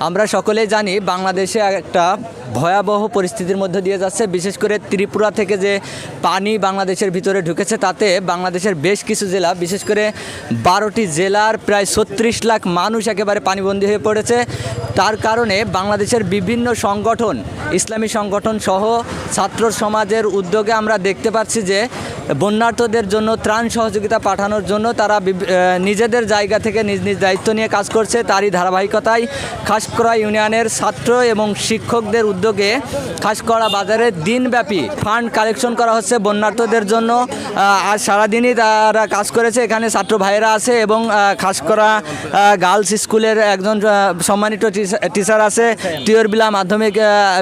আমরা সকলে জানি বাংলাদেশে একটা ভয়াবহ পরিস্থিতির মধ্যে দিয়ে যাচ্ছে। বিশেষ করে ত্রিপুরা থেকে যে পানি বাংলাদেশের ভিতরে ঢুকেছে, তাতে বাংলাদেশের বেশ কিছু জেলা, বিশেষ করে বারোটি জেলার প্রায় ছত্রিশ লাখ মানুষ একেবারে পানিবন্দী হয়ে পড়েছে। তার কারণে বাংলাদেশের বিভিন্ন সংগঠন, ইসলামী সংগঠন সহ ছাত্র সমাজের উদ্যোগে আমরা দেখতে পাচ্ছি যে বন্যার্থদের জন্য, ত্রাণ সহযোগিতা পাঠানোর জন্য তারা নিজেদের জায়গা থেকে নিজ নিজ দায়িত্ব নিয়ে কাজ করছে। তারই ধারাবাহিকতায় খাসকরা ইউনিয়নের ছাত্র এবং শিক্ষকদের উদ্যোগে খাসকরা বাজারে দিনব্যাপী ফান্ড কালেকশন করা হচ্ছে বন্যার্থদের জন্য। আর সারাদিনই তারা কাজ করেছে। এখানে ছাত্র ভাইয়েরা আছে এবং খাসকড়া গার্লস স্কুলের একজন সম্মানিত টিচা- টিচার আছে। তিয়রবিলা মাধ্যমিক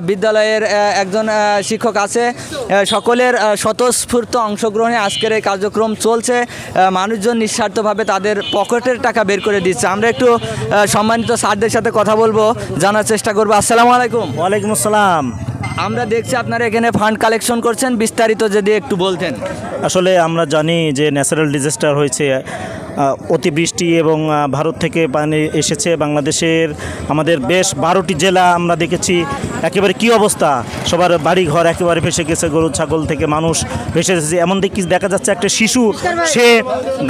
বিদ্যালয়ের একজন শিক্ষক আছে। সকলের স্বতঃস্ফূর্ত অংশগ্রহণে আজকের এই কার্যক্রম চলছে। মানুষজন নিঃস্বার্থভাবে তাদের পকেটের টাকা বের করে দিচ্ছে। আমরা একটু সম্মানিত স্যারদের সাথে কথা বলব জানার চেষ্টা করব। আসসালামু আলাইকুম। ওয়ালাইকুম আসসালাম। আমরা দেখছি আপনারা এখানে ফান্ড কালেকশন করছেন। বিস্তারিত যদি একটু বলতেন। আসলে আমরা জানি যে ন্যাচারাল ডিজাস্টার হয়েছে অতিবৃষ্টি এবং ভারত থেকে পানি এসেছে। বাংলাদেশের আমাদের বেশ বারোটি জেলা আমরা দেখেছি। একেবারে কি অবস্থা? সবার বাড়ি ঘর একেবারে ভেসে গেছে গরু ছাগল থেকে মানুষ ভেসে এসেছে। এমন দেখি দেখা যাচ্ছে একটা শিশু সে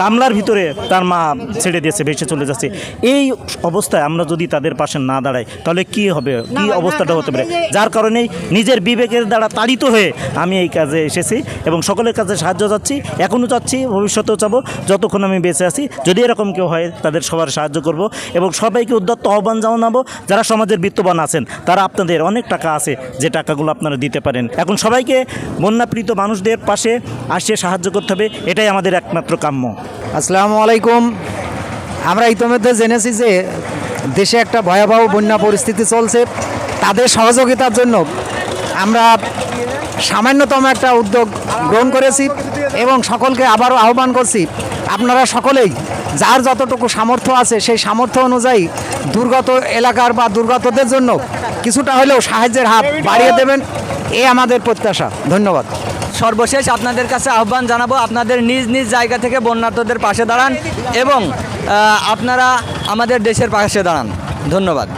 গামলার ভিতরে তার মা ছেড়ে দিয়েছে ভেসে চলে যাচ্ছে। এই অবস্থায় আমরা যদি তাদের পাশে না দাঁড়াই তাহলে কি হবে? কি অবস্থাটা হতে পারে? যার কারণেই নিজের বিবেকের দ্বারা তাড়িত হয়ে আমি এই কাজে এসেছি এবং সকলের কাছে সাহায্য চাচ্ছি এখনও চাচ্ছি ভবিষ্যতেও চাবো যতক্ষণ আমি বেঁচে আছি যদি এরকম কেউ হয় তাদের সবার সাহায্য করব এবং সবাইকে উদ্যত্ত আহ্বান জানাব যারা সমাজের বিত্তবান আছেন তারা আপনাদের অনেক টাকা আছে যে টাকাগুলো আপনারা দিতে পারেন। এখন সবাইকে বন্যাপীড়িত মানুষদের পাশে আসিয়ে সাহায্য করতে হবে, এটাই আমাদের একমাত্র কাম্য। আসসালামু আলাইকুম। আমরা ইতিমধ্যে জেনেছি যে দেশে একটা ভয়াবহ বন্যা পরিস্থিতি চলছে। তাদের সহযোগিতার জন্য আমরা সামান্যতম একটা উদ্যোগ গ্রহণ করেছি এবং সকলকে আবারও আহ্বান করছি আপনারা সকলেই যার যতটুকু সামর্থ্য আছে সেই সামর্থ্য অনুযায়ী দুর্গত এলাকার বা দুর্গতদের জন্য কিছুটা হলেও সাহায্যের হাত বাড়িয়ে দেবেন। এ আমাদের প্রত্যাশা। ধন্যবাদ। সর্বশেষ আপনাদের কাছে আহ্বান জানাব, আপনাদের নিজ নিজ জায়গা থেকে বন্যার্থদের পাশে দাঁড়ান এবং আপনারা আমাদের দেশের পাশে দাঁড়ান। ধন্যবাদ।